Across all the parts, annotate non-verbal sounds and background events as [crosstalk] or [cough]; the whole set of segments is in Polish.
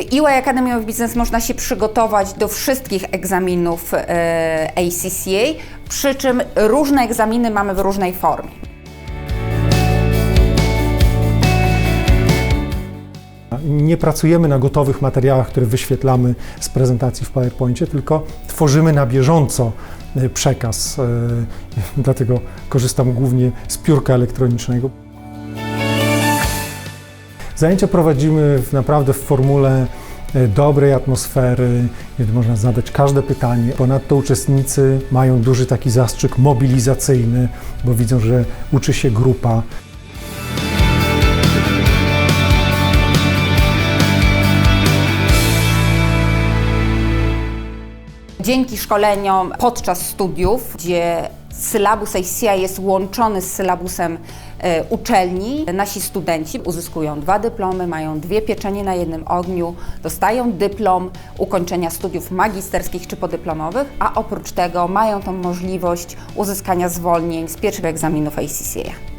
EY Academy of Business można się przygotować do wszystkich egzaminów e, ACCA, przy czym różne egzaminy mamy w różnej formie. Nie pracujemy na gotowych materiałach, które wyświetlamy z prezentacji w PowerPoincie, tylko tworzymy na bieżąco e, przekaz. e, Dlatego korzystam głównie z piórka elektronicznego. Zajęcia prowadzimy w, naprawdę w formule e, dobrej atmosfery, kiedy można zadać każde pytanie. Ponadto uczestnicy mają duży taki zastrzyk mobilizacyjny, bo widzą, że uczy się grupa. Dzięki szkoleniom podczas studiów, gdzie sylabus ACCA jest łączony z sylabusem e, uczelni, nasi studenci uzyskują dwa dyplomy, mają dwie pieczenie na jednym ogniu, dostają dyplom ukończenia studiów magisterskich czy podyplomowych, a oprócz tego mają tą możliwość uzyskania zwolnień z pierwszych egzaminów ACCA.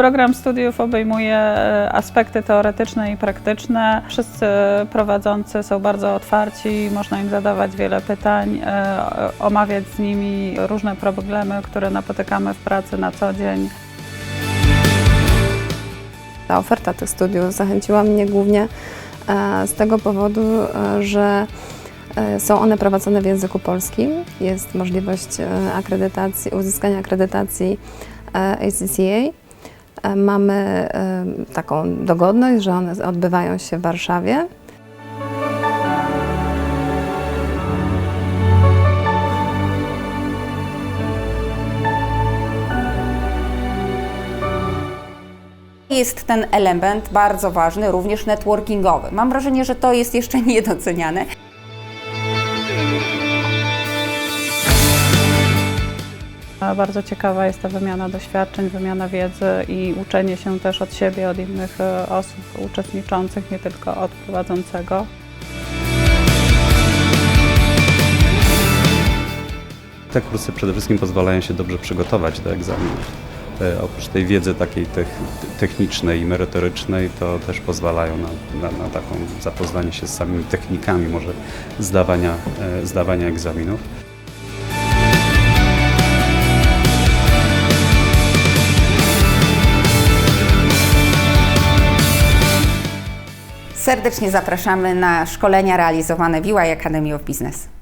Program studiów obejmuje e, aspekty teoretyczne i praktyczne. Wszyscy prowadzący są bardzo otwarci, można im zadawać wiele pytań, e, omawiać z nimi różne problemy, które napotykamy w pracy na co dzień. Ta oferta tych studiów zachęciła mnie głównie e, z tego powodu, że są one prowadzone w języku polskim. Jest możliwość akredytacji, uzyskania akredytacji ACCA. Mamy taką dogodność, że one odbywają się w Warszawie. Jest ten element bardzo ważny, również networkingowy. Mam wrażenie, że to jest jeszcze [laughs] niedoceniane. Bardzo ciekawa jest ta wymiana doświadczeń, wymiana wiedzy i uczenie się też od siebie, od innych e, osób uczestniczących, nie tylko od prowadzącego. Te kursy przede wszystkim pozwalają się dobrze przygotować do egzaminów. E, Oprócz tej wiedzy takiej tech, technicznej i merytorycznej, to też pozwalają na, na, na taką zapoznanie się z samymi technikami może zdawania, e, zdawania egzaminów. Serdecznie zapraszamy na szkolenia realizowane w UI Academy of Business.